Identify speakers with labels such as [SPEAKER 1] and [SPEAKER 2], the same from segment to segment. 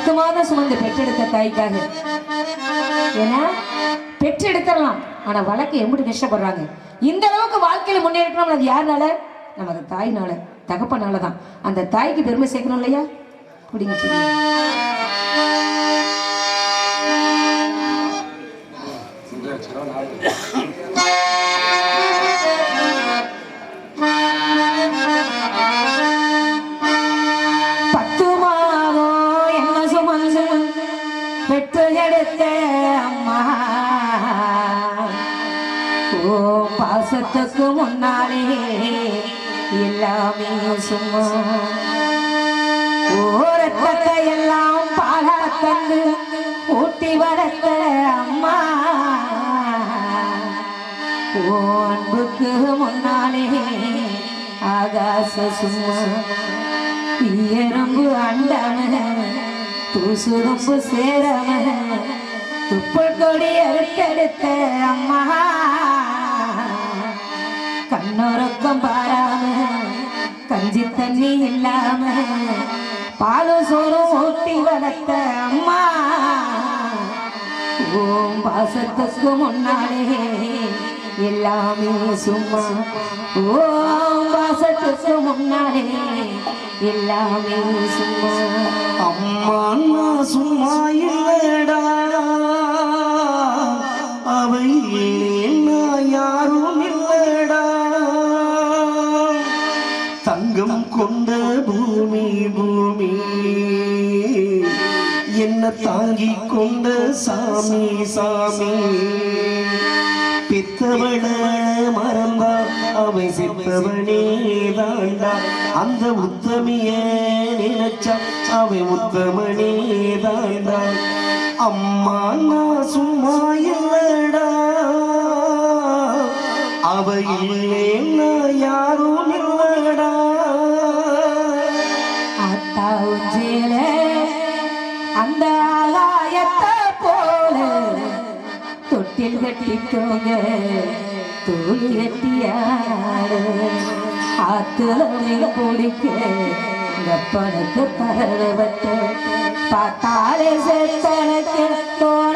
[SPEAKER 1] பத்து மாதம் சுமந்து பெற்றெடுத்த தாய்க்காக. ஏன்னா பெற்றெடுத்துடலாம். ஆனா வழக்கு எப்படி கஷ்டப்படுறாங்க. இந்த அளவுக்கு வாழ்க்கையில முன்னேறணும் அது யாருனால? நமது தாய்னால தகப்பனால தான் அந்த தாய்க்கு பெருமை சேர்க்கணும் இல்லையா? குடிங்க சொல்லுங்க ஓ பாசத்துக்கு முன்னாலே எல்லாமே சும்மா. ஓரத்தத்தை எல்லாம் பாலா தந்து ஊட்டி வளர்த்த அம்மா. ஓ அன்புக்கு முன்னாலே ஆகாச சும்மா. எறும்பு அண்டம தூசுரும்பு சேரம துப்பல் கொடி அறுத்தெடுத்த அம்மா. கண்ணொருக்கம் பாராம கஞ்சி தண்ணி இல்லாம பாலும் சோறும் ஊட்டி வளர்த்த அம்மா. ஓம் பாசத்துக்கு முன்னாலே எல்லாமே சும்மா. ஓம் பாசத்துக்கு முன்னாலே எல்லாமே சும்மா.
[SPEAKER 2] அம்மா சும்மா இல்லடா. தாங்கி கொண்ட சாமி சாமி. பெத்தவள மறந்தா அவை சித்தவனே தாண்டா. அந்த உத்தமிய நினைச்சா அவை உத்தமனே தாண்டா. அம்மா நான் சும்மா இல்லடா. அவ இல்லைன்னா யாரும்
[SPEAKER 1] கட்டில் கட்டி தூங்க தூளி கட்டியாடு ஆத்துல மீன் பிடிக்க இந்த கப்பனுக்கு பரவட்டு பார்த்தாலே செத்தனுக்கு தோணும்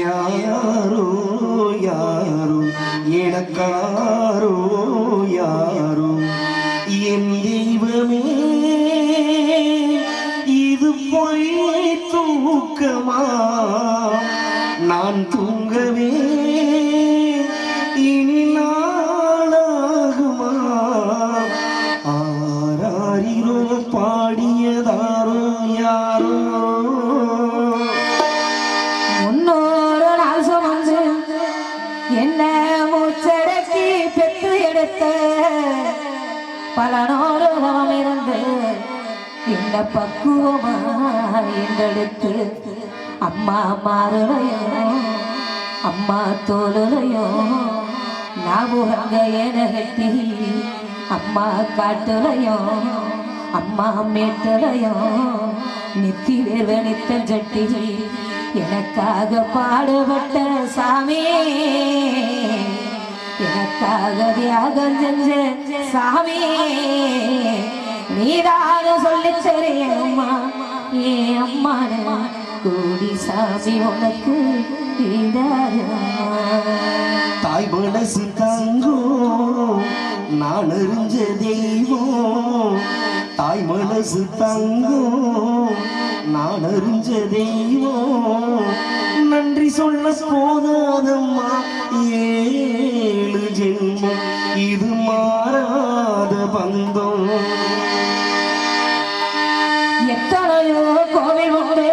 [SPEAKER 1] ಯಾರು ಯಾರು ಎಡಕ್ಕಾರ பல நூறு தவம் இருந்து இந்த பக்குவமா என்றெடுத்து அம்மா மாறுலையும் அம்மா தோலுலையும் ஞாபகங்க என அம்மா காட்டுலையும் அம்மா மேட்டுலையும் நித்தி வேர்வ நித்தம் ஜட்டி எனக்காக பாடுபட்ட சாமி. எனக்காக தியாகம் செஞ்ச சாமி நீதாக சொல்லி சரியம்மா ஏ அம்மான கூடி சாமி உனக்கு
[SPEAKER 2] தாய் மனசு தங்கோ நான் அறிஞ்ச தெய்வம். தாய் மனசு தங்கோ நான் அறிஞ்ச தெய்வம். நன்றி சொல்ல போதாதம்மா. ஏழு ஜென்மம் இது மாறாத பந்தம்.
[SPEAKER 1] எத்தனையோ கோவில் உண்டு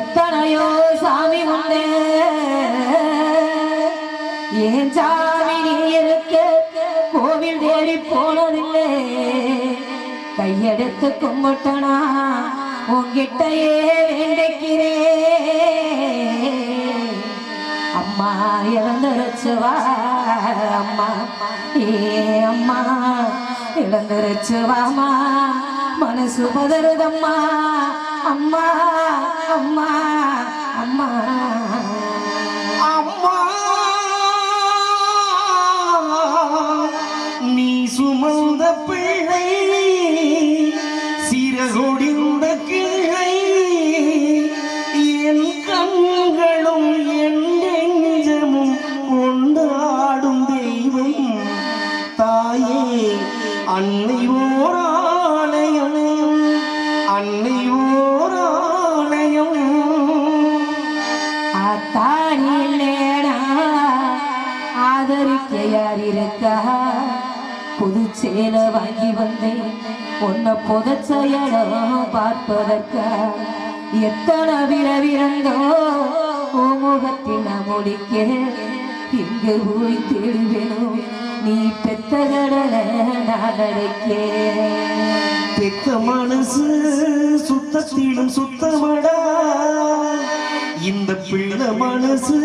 [SPEAKER 1] எத்தனையோ சாமி உண்டு. ஏன் சாமி நீ இருக்க கோவில் தேடி போனதில்லை? கையெடுத்து கும்பிட்டனா உன்கிட்டயே வேண்டிக்கிறேன். அம்மா இழந்துருச்சுவா அம்மா. ஏ அம்மா இழந்துருச்சுவாமா மனசு பதறுதம்மா. அம்மா அம்மா அம்மா.
[SPEAKER 2] அம்மா நீ சுமந்த பிள்ளை சிறகொடிந்த
[SPEAKER 1] உன்னை புதைச்ச இடம் பார்ப்பதற்கா எத்தனை விரவிரந்தோ உன் முடிக்க இங்கு போய் தேடுவேனும் நீ பெத்த கடலை நான்
[SPEAKER 2] பெத்த மனசு சுத்தத்திலும் சுத்தமடா. இந்த பிள்ளை மனசு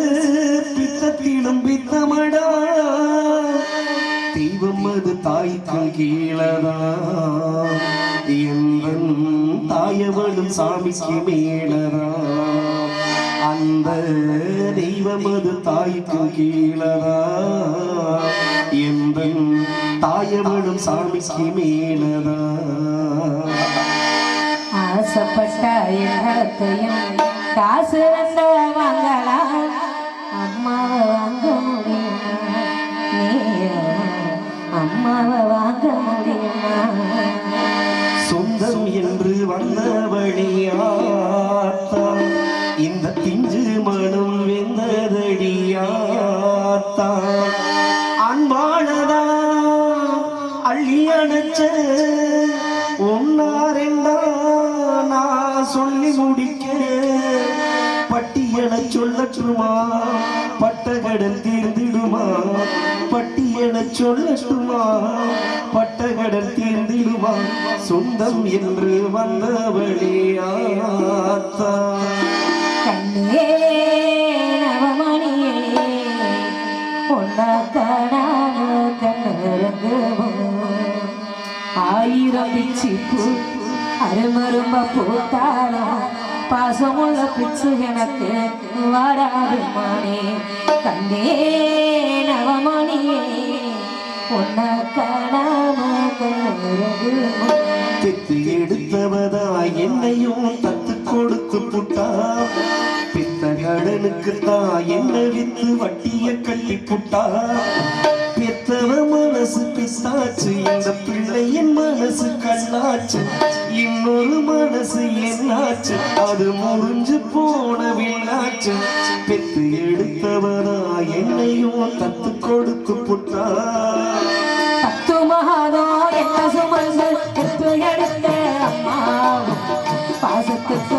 [SPEAKER 2] பித்தத்திலும் பித்தமடா. சிவமது அது தாய்க்கு கீழதா என்பன் தாயவளும் சாமிக்கு மேலதா? அந்த தெய்வமது அது தாய்க்கு கீழதா என்பன் தாயவளும் சாமிக்கு மேலதா?
[SPEAKER 1] ஆசைப்பட்ட எல்லாத்தையும் காசு வந்த வாங்கலாம் அம்மாவை அம்மாவை வாங்க முடியுமா
[SPEAKER 2] சொந்தம் என்று வந்தபடியாத்தா இந்த பிஞ்சு மனம் வெந்ததடியாத்தா அன்பானதா? அள்ளி அணைச்ச ஒன்னாரெண்டா நான் சொல்லி முடிக்க பட்டியலை சொல்லட்டுமா? பட்டகடல் தீர்ந்திடுமா? பட்டியலை சொல்லட்டுமா? பட்டகடல் தீர்ந்திடுமா? சொந்தம் என்று வந்தவழியாத்தா
[SPEAKER 1] கண்ணே நவமணியே உன்னை காணாம ஆயிரம் பிச்சு பூ அருமரும்ப பூத்தாலும் பாசமுள்ள பிச்சு எனக்கு வாடாது மானே கண்ணே நவமணியே
[SPEAKER 2] பெத்து எடுத்தவதா என்னையும் தத்து கொடுத்து புட்டா. பித்த கடனுக்கு தான் என்ன வித்து வட்டிய கட்டி புட்டா. பெத்தவ மனசு பிசாச்சு இந்த பிள்ளையின் மனசு கண்ணாச்சு. இன்னொரு மனசு என்னாச்சு? அது முறிஞ்சு போன விண்ணாச்சு. பெத்து எடுத்தவனா என்னையும் தத்து கொடுத்து புட்டா.
[SPEAKER 1] பாசத்துக்கு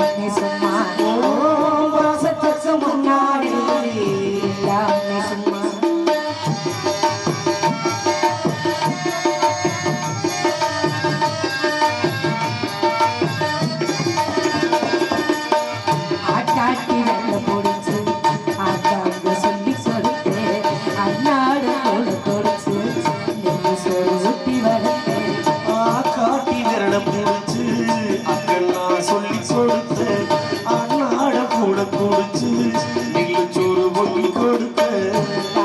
[SPEAKER 1] எல்லாமே சும்மா Yeah.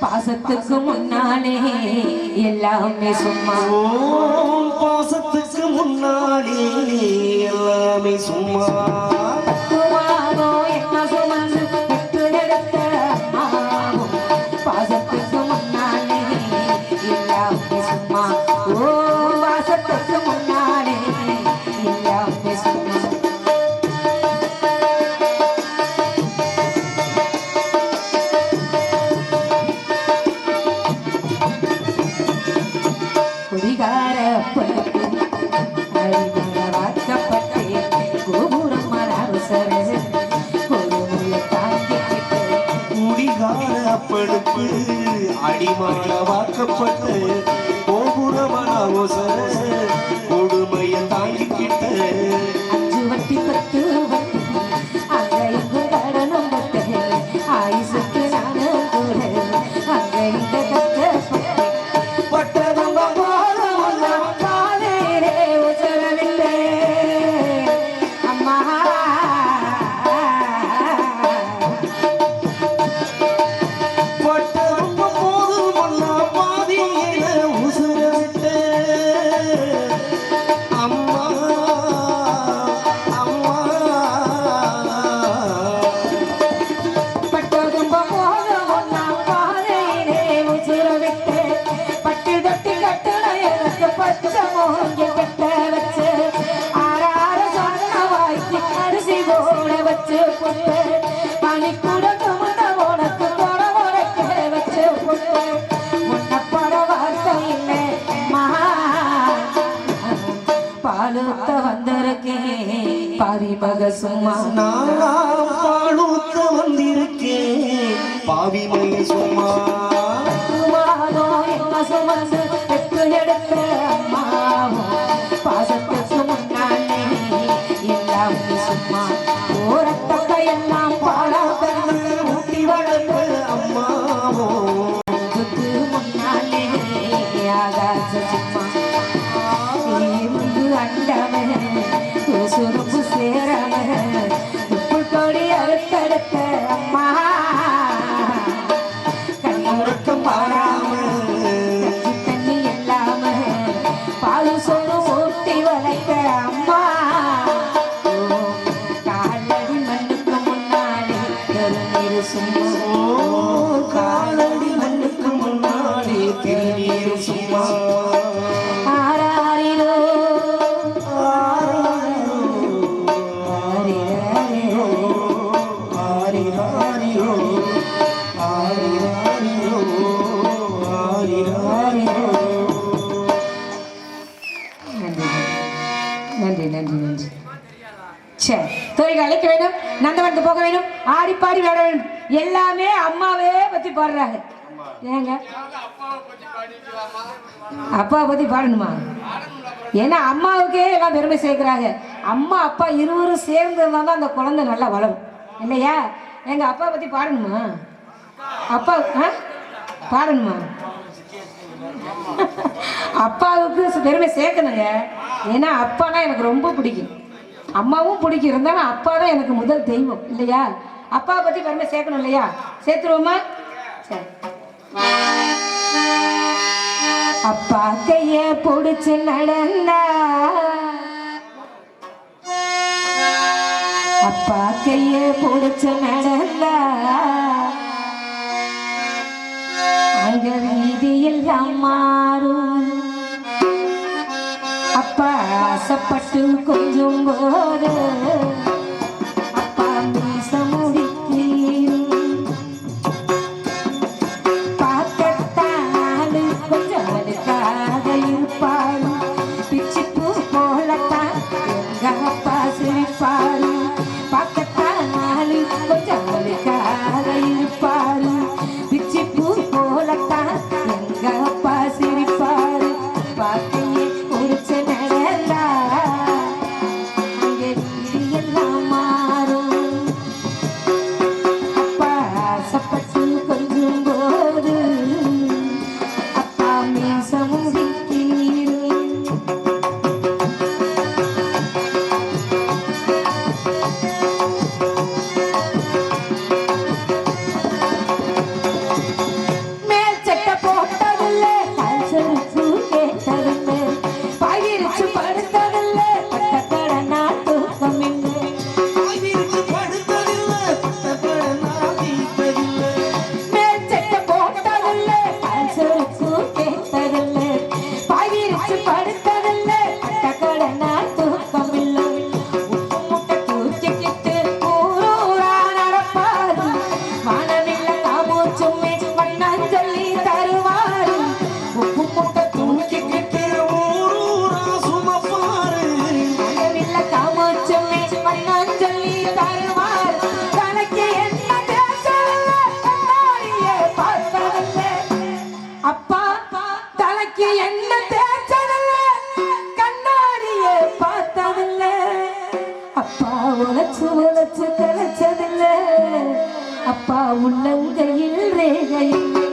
[SPEAKER 1] பாசத்துக்கு முன்னாலே எல்லாமே சும்மா. பாசத்துக்கு முன்னாலே எல்லாமே சும்மா. என்ன சுமந்து Oh, பரிமக சும்மா
[SPEAKER 2] நான் பாடுத்த வந்திருக்கேன் பாவிமக சும்மா
[SPEAKER 1] சும்மா சும்மா எடுத்த பாடி பாட எல்லாமே அம்மாவே பத்தி பாடுறாங்க. ஏங்க? அப்பாவை பத்தி பாடணுமா? ஏன்னா அம்மாவுக்கே எல்லாம் பெருமை சேர்க்கிறாங்க. அம்மா அப்பா இருவரும் சேர்ந்து இருந்தால் தான் அந்த குழந்தை நல்லா வளரும். இல்லையா எங்கள் அப்பா பற்றி பாடணுமா? அப்பா ஆ? பாடணுமா? அப்பாவுக்கு பெருமை சேர்க்கணுங்க. ஏன்னா அப்பானா எனக்கு ரொம்ப பிடிக்கும். அம்மாவும் பிடிக்கும். இருந்தாலும் அப்பா தான் எனக்கு முதல் தெய்வம். இல்லையா? அப்பாவை பத்தி பெருமை சேர்க்கணும் இல்லையா? சேர்த்துருவோமா? அப்பா கைய பிடிச்சு நடந்தா. அப்பா கைய பிடிச்சு நடந்தா. அங்க வீதியில் மாறும். அப்பா ஆசைப்பட்டு கொஞ்சம் போது உழைச்சு உழைச்சு அப்பா உள்ளங்கையில் ரேகையில்